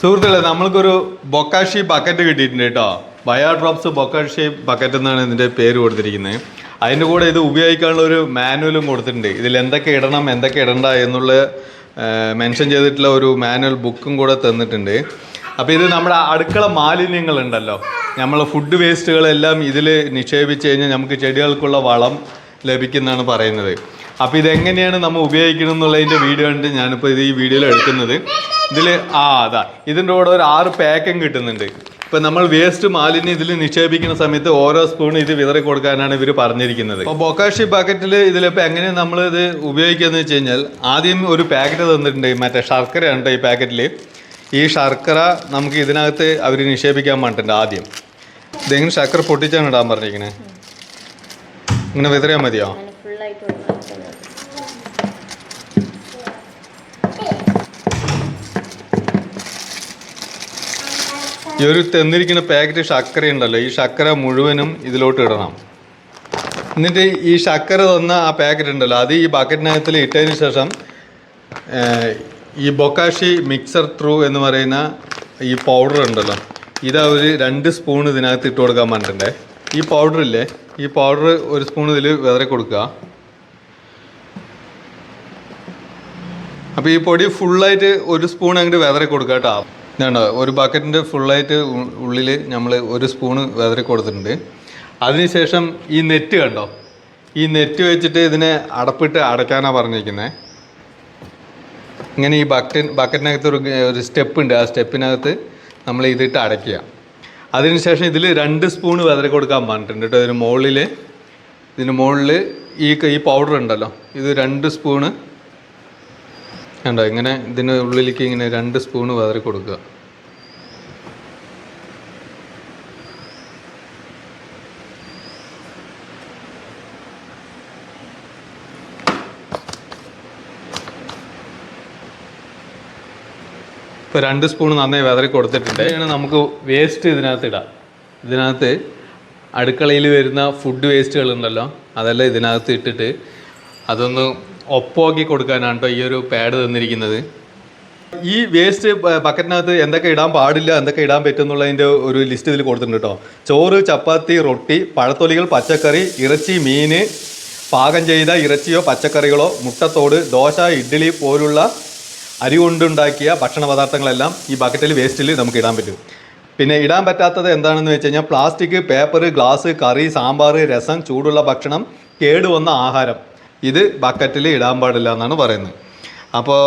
സുഹൃത്തുക്കളെ നമ്മൾക്കൊരു bokashi bucket കിട്ടിയിട്ടുണ്ട് കേട്ടോ. ബയോ ഡ്രോപ്സ് ബൊക്കാഷി ബക്കറ്റ് എന്നാണ് ഇതിന്റെ പേര് കൊടുത്തിരിക്കുന്നത്. അതിന്റെ കൂടെ ഇത് ഉപയോഗിക്കാനുള്ള ഒരു മാനുവലും കൊടുത്തിട്ടുണ്ട്. ഇതിൽ എന്തൊക്കെ ഇടണം എന്തൊക്കെ ഇടണ്ട എന്നുള്ള മെൻഷൻ ചെയ്തിട്ടുള്ള ഒരു മാനുവൽ ബുക്കും കൂടെ തന്നിട്ടുണ്ട്. അപ്പോൾ ഇത് നമ്മുടെ അടുക്കള മാലിന്യങ്ങളുണ്ടല്ലോ. നമ്മൾ ഫുഡ് വേസ്റ്റുകളെല്ലാം ഇതിൽ നിക്ഷേപിച്ച് കഴിഞ്ഞാൽ നമുക്ക് ചെടികൾക്കുള്ള വളം ലഭിക്കുന്നതാണ് പറയുന്നത്. അപ്പോൾ ഇതെങ്ങനെയാണ് നമ്മൾ ഉപയോഗിക്കണം എന്നുള്ളതിന്റെ വീഡിയോ ഉണ്ട് ഞാനിപ്പോൾ ഇത് ഈ വീഡിയോയിൽ എടുക്കുന്നത്. ഇതിൽ ആ അതാ. ഇതിന്റെ കൂടെ ഒരു ആറ് പാക്കും കിട്ടുന്നുണ്ട്. ഇപ്പം നമ്മൾ വേസ്റ്റ് മാലിന്യം ഇതിൽ നിക്ഷേപിക്കുന്ന സമയത്ത് ഓരോ സ്പൂൺ ഇത് വിതറി കൊടുക്കാനാണ് ഇവർ പറഞ്ഞിരിക്കുന്നത്. അപ്പോൾ ബൊക്കാഷി പാക്കറ്റിൽ ഇതിലിപ്പോൾ എങ്ങനെ നമ്മൾ ഇത് ഉപയോഗിക്കുകയെന്ന് വെച്ച് കഴിഞ്ഞാൽ ആദ്യം ഒരു പാക്കറ്റ് തന്നിട്ടുണ്ട്. മറ്റേ ശർക്കര ഉണ്ട് ഈ പാക്കറ്റിൽ ഈ ശർക്കര നമുക്ക് ഇതിനകത്ത് അവർ നിക്ഷേപിക്കാൻ പറഞ്ഞിട്ടുണ്ട് ആദ്യം. ഇതെങ്ങനെ ശർക്കര പൊട്ടിച്ചാണ് ഇടാൻ പറഞ്ഞിരിക്കണേ? ഇങ്ങനെ വിതറിയാൽ മതിയോ അങ്ങനെ ഫുള്ളായിട്ട് കൊടുക്കണം ഈ ഒരു തന്നിരിക്കുന്ന പാക്കറ്റ് ശർക്കര ഉണ്ടല്ലോ. ഈ ശർക്കര മുഴുവനും ഇതിലോട്ട് ഇടണം. എന്നിട്ട് ഈ ശർക്കര തന്ന ആ പാക്കറ്റ് ഉണ്ടല്ലോ. അത് ഈ ബക്കറ്റിനകത്തിൽ ഇട്ടതിന് ശേഷം ഈ ബൊക്കാഷി മിക്സർ ത്രൂ എന്ന് പറയുന്ന ഈ പൗഡർ ഉണ്ടല്ലോ. ഇത് അവർ രണ്ട് സ്പൂൺ ഇതിനകത്ത് ഇട്ട് കൊടുക്കാൻ പറഞ്ഞിട്ടുണ്ടേ. ഈ പൗഡർ ഇല്ലേ? ഈ പൗഡർ ഒരു സ്പൂൺ ഇതിൽ വിതറി കൊടുക്കുക. അപ്പോൾ ഈ പൊടി ഫുള്ളായിട്ട് ഒരു സ്പൂൺ അങ്ങോട്ട് വിതറി കൊടുക്കുക കേട്ടോ. ഇതുണ്ടോ? ഒരു ബക്കറ്റിന്റെ ഫുള്ളായിട്ട് ഉള്ളിൽ നമ്മൾ ഒരു സ്പൂണ് വിതറി കൊടുത്തിട്ടുണ്ട്. അതിനുശേഷം ഈ നെറ്റ് കണ്ടോ? ഈ നെറ്റ് വെച്ചിട്ട് ഇതിനെ അടപ്പിട്ട് അടയ്ക്കാനാണ് പറഞ്ഞിരിക്കുന്നത് ഇങ്ങനെ ഈ ബക്കറ്റ് ബക്കറ്റിനകത്ത് ഒരു ഒരു സ്റ്റെപ്പ് ഉണ്ട്. ആ സ്റ്റെപ്പിനകത്ത് നമ്മൾ ഇതിട്ട് അടയ്ക്കുക. അതിനുശേഷം ഇതിൽ രണ്ട് സ്പൂണ് വിതറി കൊടുക്കാൻ പറഞ്ഞിട്ടുണ്ട് കേട്ടോ. ഇതിന് മുകളിൽ ഇതിന് മുകളിൽ ഈ ഈ പൗഡർ ഉണ്ടല്ലോ. ഇത് രണ്ട് സ്പൂണ് കണ്ടോ ഇങ്ങനെ ഇതിന് ഉള്ളിലേക്ക് ഇങ്ങനെ രണ്ട് സ്പൂണ് വതറി കൊടുക്കുക. ഇപ്പോൾ രണ്ട് സ്പൂൺ നന്നായി വിതറി കൊടുത്തിട്ടുണ്ട്. ഇതാണ് നമുക്ക് വേസ്റ്റ് ഇതിനകത്ത് ഇടാം. ഇതിനകത്ത് അടുക്കളയിൽ വരുന്ന ഫുഡ് വേസ്റ്റുകൾ ഉണ്ടല്ലോ അതെല്ലാം ഇതിനകത്ത് ഇട്ടിട്ട് അതൊന്ന് ഒപ്പാക്കി കൊടുക്കാനാണ് ഈ ഒരു പാഡ് തന്നിരിക്കുന്നത്. ഈ വേസ്റ്റ് ബക്കറ്റിനകത്ത് എന്തൊക്കെ ഇടാൻ പാടില്ല എന്തൊക്കെ ഇടാൻ പറ്റും എന്നുള്ളതിന്റെ ഒരു ലിസ്റ്റ് ഇതിൽ കൊടുത്തിട്ടുണ്ട് കേട്ടോ ചോറ് ചപ്പാത്തി റൊട്ടി പഴത്തൊലികൾ പച്ചക്കറി ഇറച്ചി മീൻ പാകം ചെയ്ത ഇറച്ചിയോ പച്ചക്കറികളോ മുട്ടത്തോട് ദോശ ഇഡ്ഡലി പോലുള്ള അരി കൊണ്ടുണ്ടാക്കിയ ഭക്ഷണ പദാർത്ഥങ്ങളെല്ലാം ഈ ബക്കറ്റിൽ വേസ്റ്റിൽ നമുക്ക് ഇടാൻ പറ്റും. പിന്നെ ഇടാൻ പറ്റാത്തത് എന്താണെന്ന് വെച്ച് കഴിഞ്ഞാൽ plastic paper glass curry sambar rasam ചൂടുള്ള ഭക്ഷണം കേടുവന്ന ആഹാരം. ഇത് ബക്കറ്റിൽ ഇടാൻ പാടില്ല എന്നാണ് പറയുന്നത്. അപ്പോൾ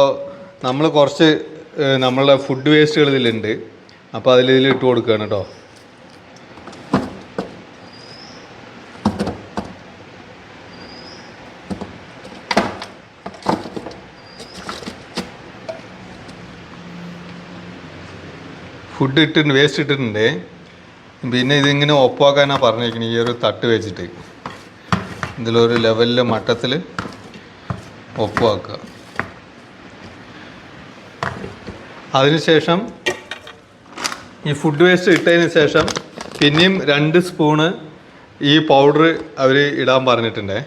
നമ്മൾ കുറച്ച് നമ്മളുടെ ഫുഡ് വേസ്റ്റുകൾ ഇതിലുണ്ട്. അപ്പോൾ അതിൽ ഇതിൽ ഇട്ട് കൊടുക്കുകയാണ് കേട്ടോ ഫുഡ് ഇട്ടിട്ടുണ്ട് വേസ്റ്റ് ഇട്ടിട്ടുണ്ട്. പിന്നെ ഇതിങ്ങനെ ഒപ്പാക്കാനാണ് പറഞ്ഞിരിക്കുന്നത് ഈ ഒരു തട്ട് വെച്ചിട്ട്. ഇതിലൊരു ലെവലിൽ മട്ടത്തിൽ ഒപ്പുവാക്കുക അതിനുശേഷം ഈ ഫുഡ് വേസ്റ്റ് ഇട്ടതിന് ശേഷം പിന്നെയും രണ്ട് സ്പൂണ് ഈ പൗഡർ അവർ ഇടാൻ പറഞ്ഞിട്ടുണ്ടേ.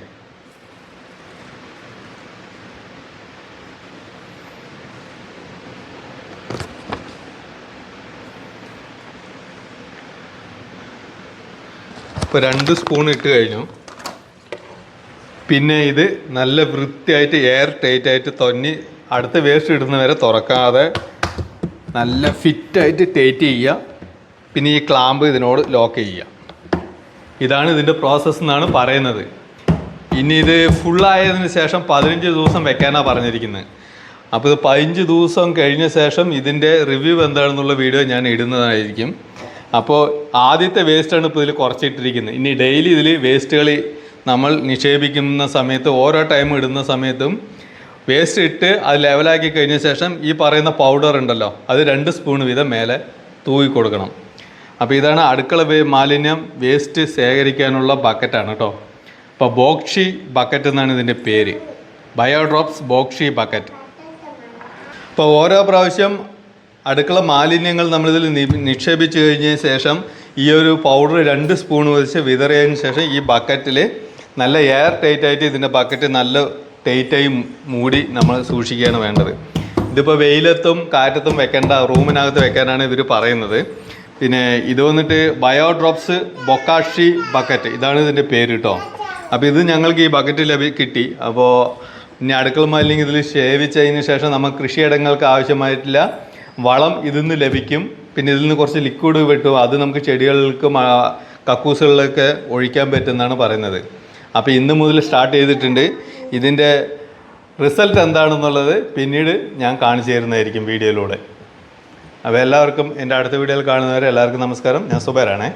ഇപ്പോൾ രണ്ട് സ്പൂൺ ഇട്ട് കഴിഞ്ഞു. പിന്നെ ഇത് നല്ല വൃത്തിയായിട്ട് എയർ ടൈറ്റ് ആയിട്ട് തൊന്നി അടുത്ത വേസ്റ്റ് ഇടുന്നവരെ തുറക്കാതെ നല്ല ഫിറ്റായിട്ട് ടൈറ്റ് ചെയ്യുക. പിന്നെ ഈ ക്ലാമ്പ് ഇതിനോട് ലോക്ക് ചെയ്യുക. ഇതാണ് ഇതിന്റെ പ്രോസസ്സ് എന്നാണ് പറയുന്നത്. ഇനി ഇത് ഫുള്ളായതിനു ശേഷം പതിനഞ്ച് ദിവസം വെക്കാനാണ് പറഞ്ഞിരിക്കുന്നത്. അപ്പോൾ ഇത് പതിനഞ്ച് ദിവസം കഴിഞ്ഞ ശേഷം ഇതിന്റെ റിവ്യൂ എന്താണെന്നുള്ള വീഡിയോ ഞാൻ ഇടുന്നതായിരിക്കും. അപ്പോൾ ആദ്യത്തെ വേസ്റ്റാണ് ഇപ്പോൾ ഇതിൽ കുറച്ചിട്ടിരിക്കുന്നത്. ഇനി ഡെയിലി ഇതിൽ വേസ്റ്റുകൾ നമ്മൾ നിക്ഷേപിക്കുന്ന സമയത്ത് ഓരോ ടൈം ഇടുന്ന സമയത്തും വേസ്റ്റ് ഇട്ട് അത് ലെവലാക്കി കഴിഞ്ഞ ശേഷം ഈ പറയുന്ന പൗഡർ ഉണ്ടല്ലോ അത് രണ്ട് സ്പൂൺ വീതം മേലെ തൂവി കൊടുക്കണം. അപ്പോൾ ഇതാണ് അടുക്കള മാലിന്യം വേസ്റ്റ് ശേഖരിക്കാനുള്ള ബക്കറ്റാണ് കേട്ടോ അപ്പോൾ ബോക്ഷി ബക്കറ്റ് എന്നാണ് ഇതിന്റെ പേര്. ബയോഡ്രോപ്സ് ബോക്ഷി ബക്കറ്റ് അപ്പോൾ ഓരോ പ്രാവശ്യം അടുക്കള മാലിന്യങ്ങൾ നമ്മളിതിൽ നിക്ഷേപിച്ച് കഴിഞ്ഞ ശേഷം ഈ ഒരു പൗഡർ രണ്ട് സ്പൂൺ വെച്ച് വിതറിയതിന് ശേഷം ഈ ബക്കറ്റിൽ നല്ല എയർ ടൈറ്റ് ആയിട്ട് ഇതിന്റെ ബക്കറ്റ് നല്ല ടൈറ്റായി മൂടി നമ്മൾ സൂക്ഷിക്കുകയാണ് വേണ്ടത്. ഇതിപ്പോൾ വെയിലത്തും കാറ്റത്തും വെക്കേണ്ട റൂമിനകത്ത് വെക്കാനാണ് ഇവർ പറയുന്നത്. പിന്നെ ഇത് വന്നിട്ട് ബയോ ഡ്രോപ്സ് ബൊക്കാഷി ബക്കറ്റ് ഇതാണ് ഇതിന്റെ പേര് കേട്ടോ അപ്പോൾ ഇത് ഞങ്ങൾക്ക് ഈ ബക്കറ്റ് ലഭി കിട്ടി. അപ്പോൾ ഇനി അടുക്കള മാലിന്യം ഇതിൽ സേവിച്ചതിന് ശേഷം നമുക്ക് കൃഷിയിടങ്ങൾക്ക് ആവശ്യമായിട്ടുള്ള വളം ഇതിൽ നിന്ന് ലഭിക്കും. പിന്നെ ഇതിൽ നിന്ന് കുറച്ച് ലിക്വിഡ് കിട്ടും അത് നമുക്ക് ചെടികൾക്ക് കക്കൂസുകളിലൊക്കെ ഒഴിക്കാൻ പറ്റുമെന്നാണ് പറയുന്നത്. അപ്പോൾ ഇന്ന് മുതൽ സ്റ്റാർട്ട് ചെയ്തിട്ടുണ്ട്. ഇതിന്റെ റിസൾട്ട് എന്താണെന്നുള്ളത് പിന്നീട് ഞാൻ കാണിച്ചു തരുന്നതായിരിക്കും വീഡിയോയിലൂടെ. അപ്പോൾ എല്ലാവർക്കും എന്റെ അടുത്ത വീഡിയോയിൽ കാണുന്നവരെ എല്ലാവർക്കും നമസ്കാരം. ഞാൻ സുബേറാണേ.